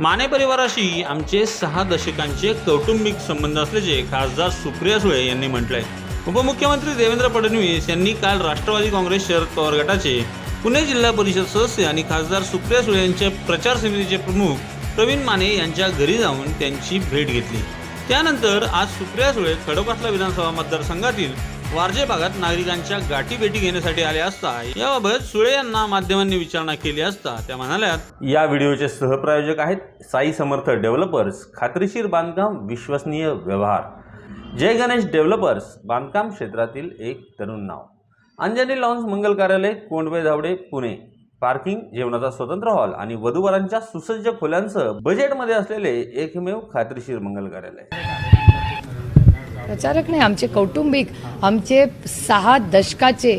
माने परिवाराशी आमचे सहा दशकांचे कौटुंबिक संबंध असल्याचे खासदार सुप्रिया सुळे यांनी म्हटलंय. उपमुख्यमंत्री देवेंद्र फडणवीस यांनी काल राष्ट्रवादी काँग्रेस शरद पवार गटाचे पुणे जिल्हा परिषद सदस्य आणि खासदार सुप्रिया सुळे यांच्या प्रचार समितीचे प्रमुख प्रवीण माने यांच्या घरी जाऊन त्यांची भेट घेतली. त्यानंतर आज सुप्रिया सुळे खडकवासला विधानसभा मतदारसंघातील वारजे भागात नागरिकांच्या गाठी भेटी घेण्यासाठी आले असता याबाबत सुळे यांना माध्यमांनी विचारणा केली असता त्या म्हणाल्यात या व्हिडिओचे सहप्रायोजक आहेत साई समर्थ डेव्हलपर्स खात्रीशीर बांधकाम विश्वसनीय व्यवहार. जय गणेश डेव्हलपर्स बांधकाम क्षेत्रातील एक तरुण नाव. अंजनी लॉन्स मंगल कार्यालय कोंडवे धावडे पुणे. पार्किंग जेवणाचा स्वतंत्र हॉल आणि वधूवरांच्या सुसज्ज खोल्यांसह बजेटमध्ये असलेले एकमेव खात्रीशीर मंगल कार्यालय. प्रचारक नाही आमचे कौटुंबिक आमचे सहा दशकाचे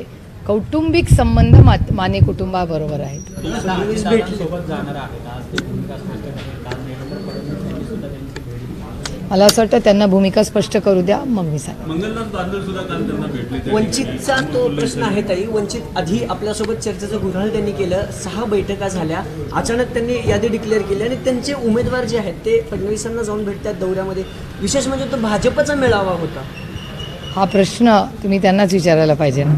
कौटुंबिक संबंध माने कुटुंबाबरोबर आहेत फडणवीस सोबत जाणार आहेत आज ते भूमिका स्पष्ट करतील काल देवेंद्र फडणवीस यांनी सुद्धा त्यांची भेट घेतली मला असं वाटतं त्यांना भूमिका स्पष्ट करू द्या मग मी वंचितचा तो प्रश्न आहे ताई. वंचित आधी आपल्यासोबत चर्चेचं गुन्हा त्यांनी केलं सहा बैठका झाल्या. अचानक त्यांनी यादी डिक्लेअर केली आणि त्यांचे उमेदवार जे आहेत ते फडणवीसांना जाऊन भेटतात दौऱ्यामध्ये. विशेष म्हणजे तो भाजपचा मेळावा होता. हा प्रश्न तुम्ही त्यांनाच विचारायला पाहिजे ना.